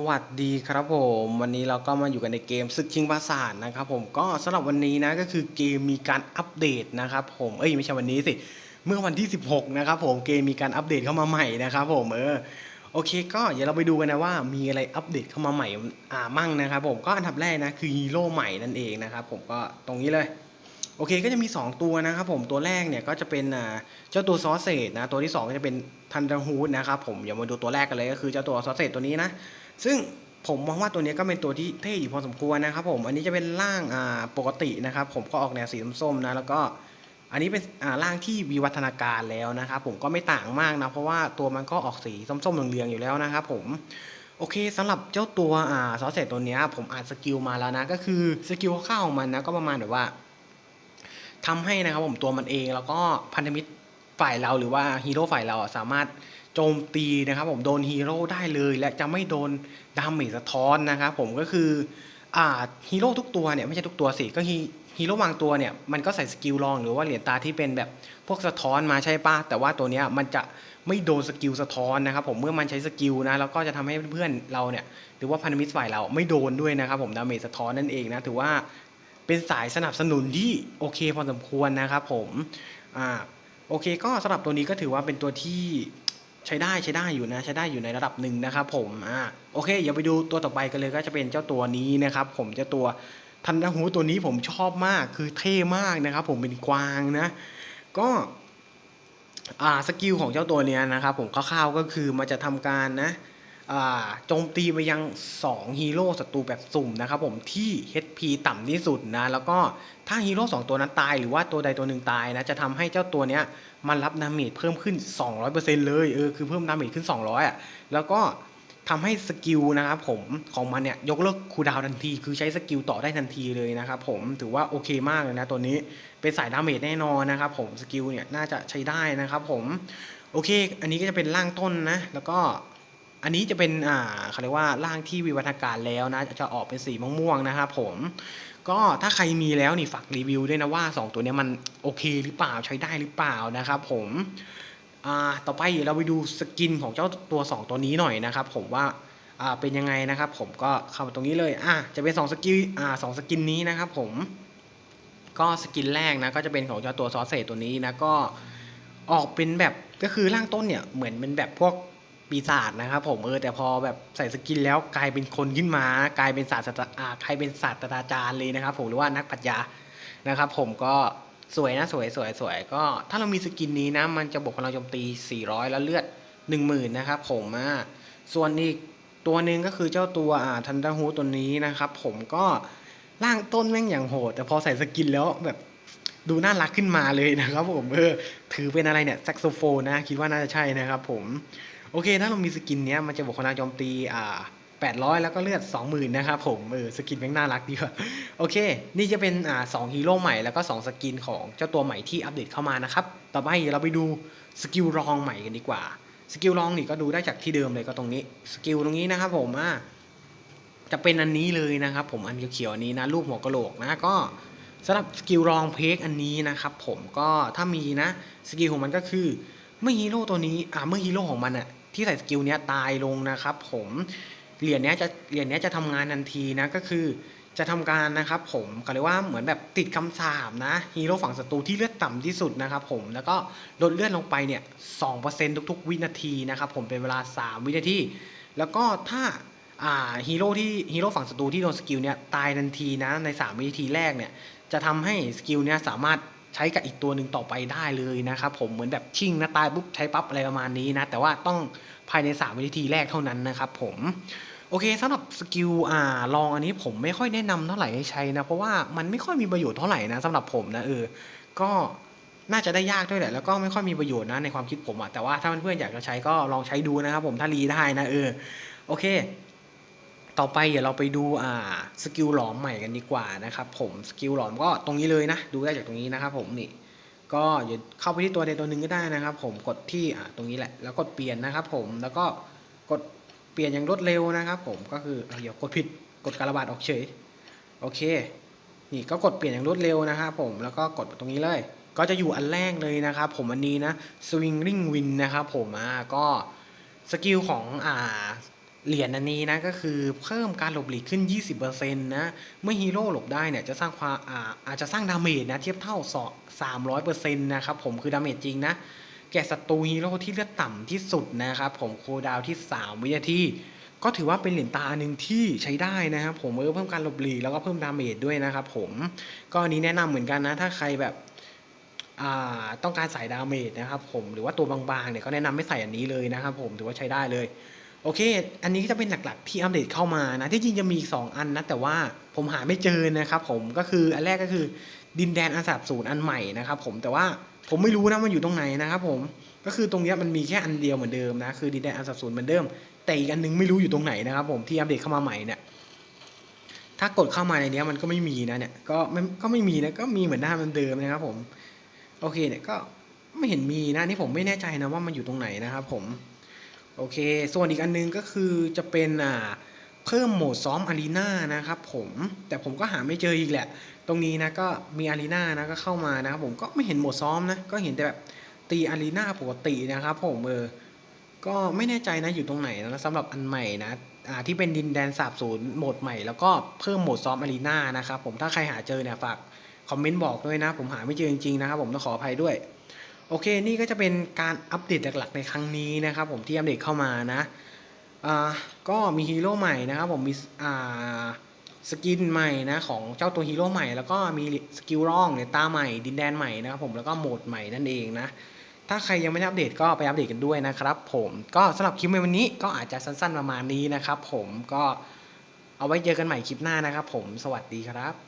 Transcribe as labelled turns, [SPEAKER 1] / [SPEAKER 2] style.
[SPEAKER 1] สวัสดีครับผมวันนี้เราก็มาอยู่กันในเกมศึกชิงปราสาทนะครับผมก็สำหรับวันนี้นะก็คือเกมมีการอัปเดตนะครับผมเอ้ยไม่ใช่วันนี้สิเมื่อวันที่ 16นะครับผมเกมมีการอัปเดตเข้ามาใหม่นะครับผมเออโอเค ก็เดี๋ยวเราไปดูกันนะว่ามีอะไรอัปเดตเข้ามาใหม่อ่ามั่งนะครับผมก็อันดับแรกนะคือฮีโร่ใหม่นั่นเองนะครับผมก็ตรงนี้เลย โอเคก็จะมี 2 ตัวนะครับผมตัวแรกเนี่ยก็จะเป็นเจ้าตัวซอสเซจนะตัวที่ 2 ก็จะเป็นทันดอร์ฮูดนะครับผมเดี๋ยวมาดูตัวแรกกันเลยก็คือเจ้าตัวซอสเซจตัวนี้นะซึ่งผมมองว่าตัวนี้ก็เป็นตัวที่เท่อยู่พอสมควรนะครับผมอันนี้จะเป็นร่างปกตินะครับผมก็ออกแนวสีส้มๆนะแล้วก็อันนี้เป็นร่างที่วิวัฒนาการแล้วนะครับผมก็ไม่ต่างมากนะเพราะว่าตัวมันก็ออกสีส้มๆเหลืองๆอยู่แล้วนะครับผมโอเคสำหรับเจ้าตัวอซอสเซจตัวนี้ผมอ่านสกิลมาแล้วนะก็คือสกิลคร่าวของมันนะก็ประมาณแบบว่า ทำให้นะครับผมตัวมันเองแล้วก็พันธมิตรฝ่ายเราหรือว่าฮีโร่ฝ่ายเราสามารถโจมตีนะครับผมโดนฮีโร่ได้เลย และจะไม่โดนดาเมจสะท้อนนะครับผมก็คืออ่าฮีโร่ทุกตัวเนี่ยไม่ใช่ทุกตัวสิก็ฮีฮีโร่บางตัวเนี่ยมันก็ใส่สกิลรองหรือว่าเหรียญตาที่เป็นแบบพวกสะท้อนมาใช่ปะแต่ว่าตัวเนี้ยมันจะไม่โดนสกิลสะท้อนนะครับผมเมื่อมันใช้สกิลนะแล้วก็จะทำให้เพื่อนเราเนี่ยหรือว่าพันธมิตรฝ่ายเราไม่โดนด้วยนะครับผมดาเมจสะท้อนนั่นเองนะถือว่า เป็นสายสนับสนุนที่โอเคพอสมควรนะครับผมอ่าโอเคก็สำหรับตัวนี้ก็ถือว่าเป็นตัวที่ใช้ได้ใช้ได้อยู่นะใช้ได้อยู่ในระดับหนึ่งนะครับผมอ่าโอเคอย่าไปดูตัวต่อไปกันเลยก็จะเป็นเจ้าตัวนี้นะครับผมเจ้าตัวทันดาหูตัวนี้ผมชอบมากคือเท่มากนะครับ ผมเป็นกวางนะก็อ่าสกิลของเจ้าตัวเนี้ยนะครับผมคร่าวๆก็คือมันจะทำการนะ โจมตีไปยัง 2 ฮีโร่ศัตรูแบบสุ่มนะครับผมที่ HP ต่ำที่สุดนะ แล้วก็ถ้าฮีโร่2ตัวนั้นตายหรือว่าตัวใดตัวหนึ่งตายนะ จะทำให้เจ้าตัวเนี้ย มันรับดาเมจเพิ่มขึ้น 200%เลยเออคือเพิ่มดาเมจขึ้น 200อะแล้วก็ทำให้สกิลนะครับผมของมันเนี่ยยกเลิกคูดาวทันที คือใช้สกิลต่อได้ทันทีเลยนะครับผมถือว่าโอเคมากเลยนะตัวนี้เป็นสายดาเมจแน่นอนนะครับผมสกิลเนี่ยน่าจะใช้ได้นะครับผมโอเค อันนี้ก็จะเป็นร่างต้นนะ แล้วก็ อันนี้จะเป็นอ่าเขาเรียกว่าร่างที่วิวัฒนาการแล้วนะจะออกเป็นสีม่วงๆนะครับผมก็ถ้าใครมีแล้วนี่ฝากรีวิวด้วยนะว่า 2 ตัวนี้มันโอเคหรือเปล่าใช้ได้หรือเปล่านะครับผมอ่าต่อไปเราไปดูสกินของเจ้าตัว 2 ตัวนี้หน่อยนะครับผมว่าอ่าเป็นยังไงนะครับ ผมก็เข้ามาตรงนี้เลยอะจะเป็น2สกิลอ่าสองสกินนี้นะครับผมก็สกินแรกนะก็จะเป็นของเจ้าตัวซอสเซจตัวนี้นะก็ออกเป็นแบบก็คือร่างต้นเนี่ยเหมือนเป็นแบบพวก ปีศาจนะครับผมเออแต่พอแบบใส่สกินแล้วกลายเป็นคนขึ้นมากลายเป็นศาสตราอ่ากลายเป็นศาสตราจารย์เลยนะครับ ผมหรือว่านักปรัชญานะครับ ผมก็สวยนะสวยสวยสวยก็ถ้าเรามีสกินนี้นะ มันจะบวกพลังโจมตี 400 แล้วเลือด 10,000 นะครับผมอ่าส่วนอีกตัวหนึ่งก็คือเจ้าตัวอ่าทันดาฮูตัวนี้นะครับ ผมก็ร่างต้นแม่งอย่างโหด แต่พอใส่สกินแล้วแบบดูน่ารักขึ้นมาเลยนะครับ ผมเออถือเป็นอะไรเนี่ยแซกโซโฟนนะ คิดว่าน่าจะใช่นะครับ ผม โอเค ถ้าเรามีสกินเนี้ยมันจะบวกพลังโจมตีอ่า800 แล้วก็เลือด 20,000 นะครับผม เออ สกินแม่งน่ารักดีว่ะโอเค นี่จะเป็นอ่าสองฮีโร่ใหม่แล้วก็ 2 สกินของเจ้าตัวใหม่ที่อัปเดตเข้ามานะครับ ต่อไปเราไปดูสกิลรองใหม่กันดีกว่า สกิลรองนี่ก็ดูได้จากที่เดิมเลยก็ตรงนี้ สกิลตรงนี้นะครับผมอ่าจะเป็นอันนี้เลยนะครับผม อันเขียวๆนนี้นะรูปหัวกะโหลกนะก็สำหรับสกิลรองเพกอันนี้นะครับผมก็ถ้ามีนะ สกิลของมันก็คือเมื่อฮีโร่ตัวนี้อ่าเมื่อฮีโร่ของมันอะ ที่ใส่สกิลเนี้ยตายลงนะครับผมเหรียญเนี้ยจะเหรียญเนี้ยจะทำงานทันทีนะก็คือจะทำการนะครับผมก็เรียกว่าเหมือนแบบติดคำสาปนะฮีโร่ฝั่งศัตรูที่เลือดต่ำที่สุดนะครับผมแล้วก็ลดเลือดลงไปเนี่ย2%ทุกๆ วินาทีนะครับผมเป็นเวลา 3 วินาที แล้วก็ถ้าอ่าฮีโร่ที่ฮีโร่ฝั่งศัตรูที่โดนสกิลเนี้ยตายทันทีนะใน 3 วินาทีแรกเนี่ยจะทำให้สกิลเนี้ยสามารถ ใช้กับอีกตัวหนึ่งต่อไปได้เลยนะครับผมเหมือนแบบชิ่งนะตายปุ๊บใช้ปั๊บอะไรประมาณนี้นะ แต่ว่าต้องภายใน3วินาทีแรกเท่านั้นนะครับผมโอเคสำหรับสกิลอ่าลองอันนี้ผมไม่ค่อยแนะนำเท่าไหร่ให้ใช้นะ เพราะว่ามันไม่ค่อยมีประโยชน์เท่าไหร่นะสำหรับผมนะเออก็น่าจะได้ยากด้วยแหละแล้วก็ไม่ค่อยมีประโยชน์นะในความคิดผมอะแต่ว่าถ้าเพื่อนๆอยากจะใช้ก็ลองใช้ดูนะครับผมถ้ารีได้นะเออโอเค ต่อไปเดี๋ยวเราไปดูอ่าสกิลหลอมใหม่กันดีกว่านะครับผมสกิลหลอมก็ตรงนี้เลยนะดูได้จากตรงนี้นะครับผมนี่ก็อย่าเข้าไปที่ตัวใดตัวหนึ่งก็ได้นะครับ ผมกดที่อ่าตรงนี้แหละแล้วกดเปลี่ยนนะครับ ผมแล้วก็กดเปลี่ยนอย่างรวดเร็วนะครับ ผมก็คือเอาเดี๋ยวกดผิดกดการระบาดออกเฉยโอเค นี่ก็กดเปลี่ยนอย่างรวดเร็วนะครับผมแล้วก็กดตรงนี้เลย ก็จะอยู่อันแรกเลยนะครับผมอันนี้นะ swinging win นะครับผมอ่าก็สกิลของอ่า เหรียญอันนี้นะก็คือเพิ่มการหลบหลีกขึ้น 20%นะเมื่อฮีโร่หลบได้เนี่ยจะสร้างความอาอาจจะสร้างดาเมจนะเทียบเท่าสอง300%นะครับผมคือดาเมจจริงนะแก่ศัตรูฮีโร่ที่เลือดต่ำที่สุดนะครับผมโคดาวที่ 3 วินาทีก็ถือว่าเป็นเหรียญตาหนึ่งที่ใช้ได้นะครับผมเออเพิ่มการหลบหลีกแล้วก็เพิ่มดาเมจด้วยนะครับผมก็อันนี้แนะนำเหมือนกันนะ ถ้าใครแบบต้องการใส่ดาเมจนะครับผมหรือว่าตัวบางๆเนี่ยก็แนะนำไม่ใส่อันนี้เลยนะครับผมถือว่าใช้ได้เลย โอเค อันนี้ก็จะเป็นหลักๆที่อัปเดตเข้ามานะ ที่จริงจะมีอีกสองอันนะ แต่ว่าผมหาไม่เจอนะครับผม ก็คืออันแรกก็คือดินแดนอาสาบศูนย์อันใหม่นะครับผม แต่ว่าผมไม่รู้นะมันอยู่ตรงไหนนะครับผม ก็คือตรงนี้มันมีแค่อันเดียวเหมือนเดิมนะ คือดินแดนอาสาบศูนย์เหมือนเดิม แต่อีกอันนึงไม่รู้อยู่ตรงไหนนะครับผมที่อัปเดตเข้ามาใหม่เนี่ย ถ้ากดเข้ามาในนี้มันก็ไม่มีนะเนี่ย ก็ไม่ก็ไม่มีนะ ก็มีเหมือนหน้ามันเดิมนะครับผม โอเคเนี่ยก็ไม่เห็นมีนะนี่ผมไม่แน่ใจนะว่ามันอยู่ตรงไหนนะครับผม โอเค ส่วนอีกอันนึงก็คือจะเป็นอ่าเพิ่มโหมดซ้อมอารีนานะครับผมแต่ผมก็หาไม่เจออีกแหละ ตรงนี้นะก็มีอารีนานะก็เข้ามานะครับผมก็ไม่เห็นโหมดซ้อมนะก็เห็นแต่แบบตีอารีนาปกตินะครับผมเออก็ไม่แน่ใจนะอยู่ตรงไหนนะสำหรับอันใหม่นะอ่าที่เป็นดินแดนสาบศูนย์โหมดใหม่ แล้วก็เพิ่มโหมดซ้อมอารีนานะครับผมถ้าใครหาเจอเนี่ยฝากคอมเมนต์บอกด้วยนะ ผมหาไม่เจอจริงๆนะครับผมต้องขออภัยด้วย โอเค นี่ก็จะเป็นการอัปเดตหลักๆในครั้งนี้นะครับผมที่อัปเดตเข้ามานะอ่าก็มีฮีโร่ใหม่นะครับผมมีอ่าสกินใหม่นะของเจ้าตัวฮีโร่ใหม่ แล้วก็มีสกิลร่องเนี่ยตาใหม่ดินแดนใหม่นะครับผมแล้วก็โหมดใหม่นั่นเองนะถ้าใครยังไม่ได้อัปเดตก็ไปอัปเดตกันด้วยนะครับผมก็สำหรับคลิปในวันนี้ก็อาจจะสั้นๆประมาณนี้นะครับผมก็เอาไว้เจอกันใหม่คลิปหน้านะครับผมสวัสดีครับ